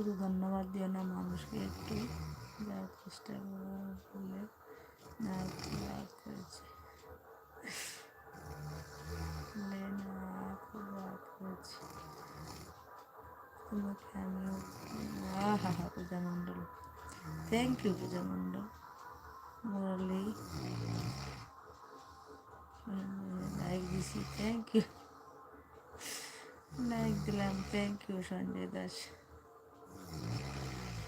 শুধু ধন্যবাদ দিও না মানুষকে একটু দেওয়ার চেষ্টা করলে করেছে। তোমাকে আমিও হা হা Puja Mondal. Thank you Puja Mondal. Murali like দিছি থ্যাংক ইউ লাইক দিলাম থ্যাংক ইউ সঞ্জয় দাস।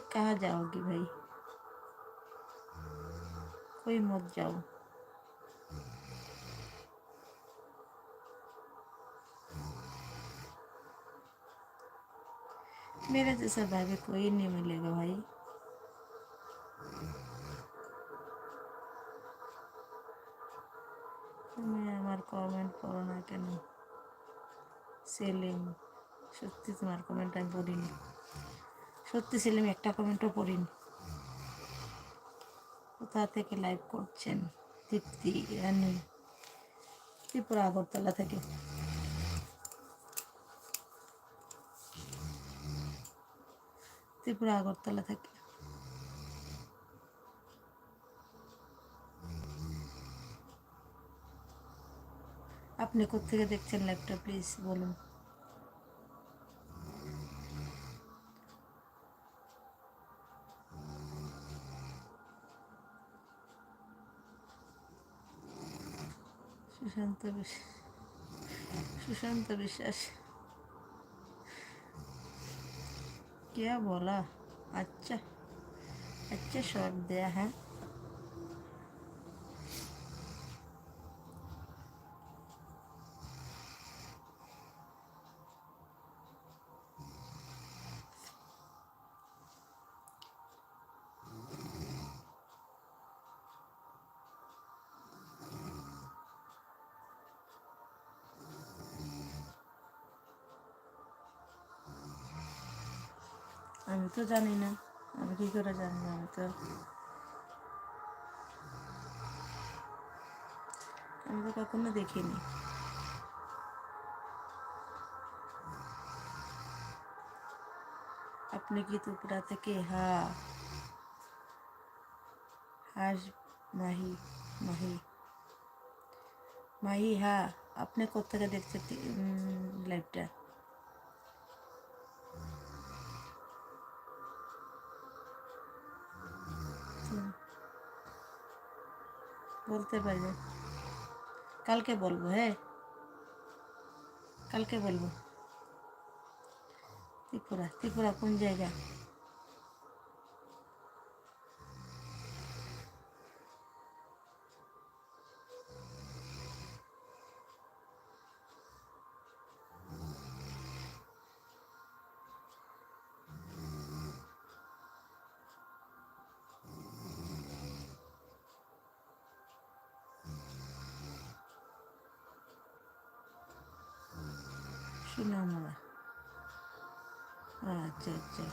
कहाँ जाओगी भाई कोई मत जाओ मेरा जैसा भाभी कोई नहीं मिलेगा भाई তুমি আমার কমেন্ট পড়ো না কেন সেলিম সত্যি তোমার কমেন্ট আমি পড়িনি সত্যি সেলিম, একটা কমেন্টও পড়িনি। কোথা থেকে লাইভ করছেন? তৃপ্তি রানী ত্রিপুরা, আগরতলা থেকে। ত্রিপুরা, আগরতলা থেকে। আপনি কোথেকে দেখছেন লাইভটা প্লিজ বলুন। সুশান্ত বিশ্বাস सुशांत विश्वास क्या बोला अच्छा अच्छा शॉट दिया है আমি তো জানি না আমি কী করে জানবো আমি তো আমি তো কখনো দেখিনি আপনি কি ত্রিপুরা থেকে হা হাস মাহি মাহি মাহি হা আপনি কোথেকে দেখছেন লাইভটা বলতে পারবে। কালকে বলব হ্যাঁ? কালকে বলব। ত্রিপুরা ত্রিপুরা কোন জায়গা? সুনামরা আচ্ছা আচ্ছা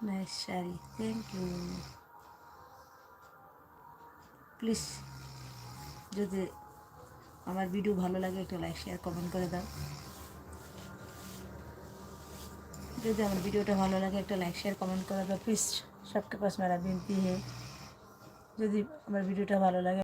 Nice, Shari. Thank you. Please যদি আমার ভিডিও ভালো লাগে, একটু লাইক শেয়ার কমেন্ট করে দাও। যদি আমার ভিডিওটা ভালো লাগে, একটা লাইক শেয়ার কমেন্ট করে দাও। প্লিজ সবকে পাশ মেরা বিনতি হে। যদি আমার ভিডিওটা ভালো লাগে